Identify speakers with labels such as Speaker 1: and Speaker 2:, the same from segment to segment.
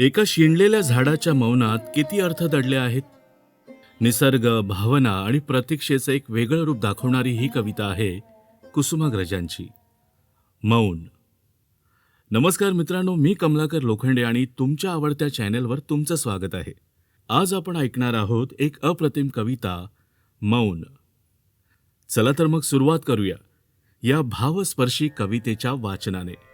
Speaker 1: एका शिणलेल्या झाडाच्या मौनात किती अर्थ दडले आहेत? निसर्ग भावना आणि प्रतीक्षेचं एक वेगळं रूप दाखवणारी ही कविता आहे कुसुमाग्रजांची. मौन. नमस्कार मित्रांनो मी कमलाकर लोखंडे आणि तुमच्या आवडत्या चॅनेलवर तुमचं स्वागत आहे. आज आपण ऐकणार आहोत एक अप्रतिम कविता मौन. चला तर मग सुरुवात करूया. या भावस्पर्शी कवितेच्या वाचनाने.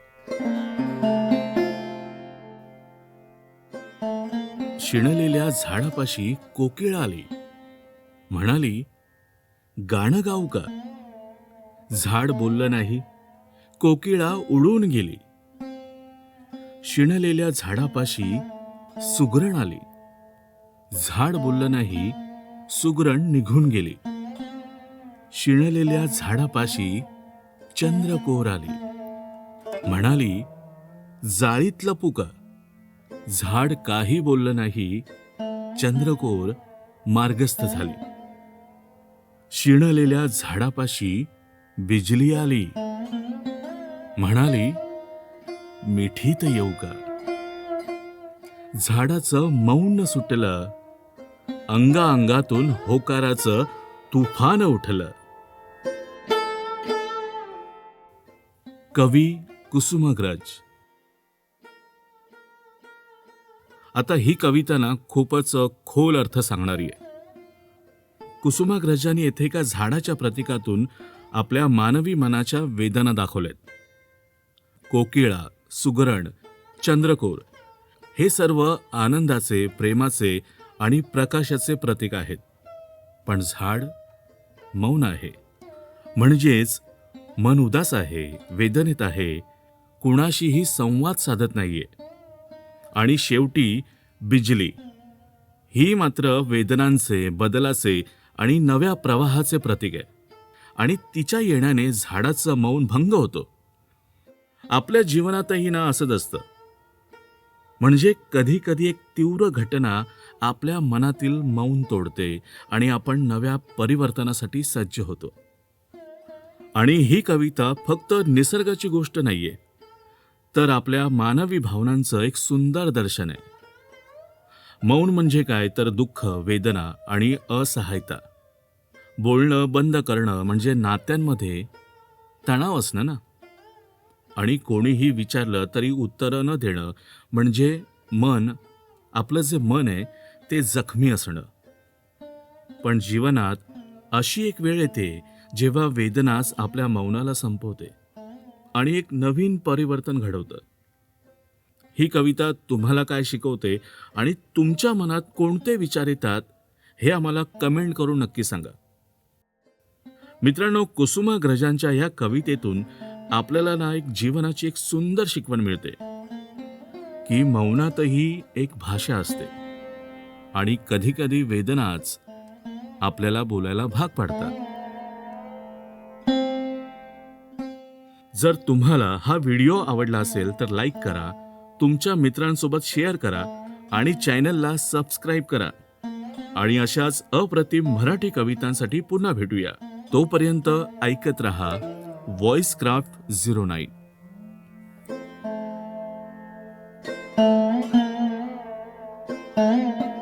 Speaker 1: शिणलेल्या झाडापाशी कोकिळा आली. म्हणाली गाणं गाऊ का? झाड बोललं नाही. कोकिळा उडून गेली. शिणलेल्या झाडापाशी सुगरण आली. झाड बोललं नाही सुगरण निघून गेली. शिणलेल्या झाडापाशी चंद्रकोर आली. म्हणाली जाळीत लपू का? झाड काही बोललं नाही चंद्रकोर मार्गस्थ झाली. शिणलेल्या झाडापाशी बिजली आली. म्हणाली मिठीत येऊ का झाडाचं मौन सुटलं. अंगा अंगातून होकाराचं तुफान उठलं. कवी कुसुमाग्रज आता ही कविता ना खूपच खोल अर्थ सांगणारी आहे. कुसुमाग्रजांनी येथे एका झाडाच्या प्रतीकातून आपल्या मानवी मनाच्या वेदना दाखवल्यात. कोकिळा सुगरण चंद्रकोर हे सर्व आनंदाचे प्रेमाचे आणि प्रकाशाचे प्रतीक आहेत. पण झाड मौन आहे. म्हणजेच मन उदास आहे वेदनेत आहे कुणाशीही संवाद साधत नाहीये. आणि शेवटी बिजली. ही मात्र वेदनांचे बदलाचे आणि नव्या प्रवाहाचे प्रतीक आहे. आणि तिच्या येण्याने झाडाचं मौन भंग होतो. आपल्या जीवनातही ना असंच असतं. म्हणजे कधी कधी एक तीव्र घटना आपल्या मनातील मौन तोडते आणि आपण नव्या परिवर्तनासाठी सज्ज होतो. आणि ही कविता फक्त निसर्गाची गोष्ट नाहीये. तर आपल्या मानवी भावनांचं एक सुंदर दर्शन आहे. मौन म्हणजे काय तर दुःख वेदना आणि असहायता. बोलणं बंद करणं म्हणजे नात्यांमध्ये तणाव असणं ना? आणि कोणीही विचारलं तरी उत्तरं न देणं म्हणजे मन आपलं जे मन आहे ते जखमी असणं. पण जीवनात अशी एक वेळ येते जेव्हा वेदनाच आपल्या मौनाला संपवते. आणि एक नवीन परिवर्तन घडवतं. ही कविता तुम्हाला काय शिकवते आणि तुमच्या मनात कोणते विचार येतात हे आम्हाला कमेंट करून नक्की सांगा. मित्रांनो कुसुमाग्रजांच्या ह्या कवितेतून आपल्याला ना एक जीवनाची एक सुंदर शिकवण मिळते की मौनातही एक भाषा असते आणि कधी कधी वेदनाच आपल्याला बोलायला भाग पाडतात. जर तुम्हाला हा व्हिडिओ आवडला असेल तर लाईक करा तुमच्या मित्रांसोबत शेअर करा आणि चॅनलला सबस्क्राईब करा आणि अशाच अप्रतिम मराठी कवितांसाठी पुन्हा भेटूया तोपर्यंत ऐकत रहा Voice Craft zero nine
Speaker 2: Thank you.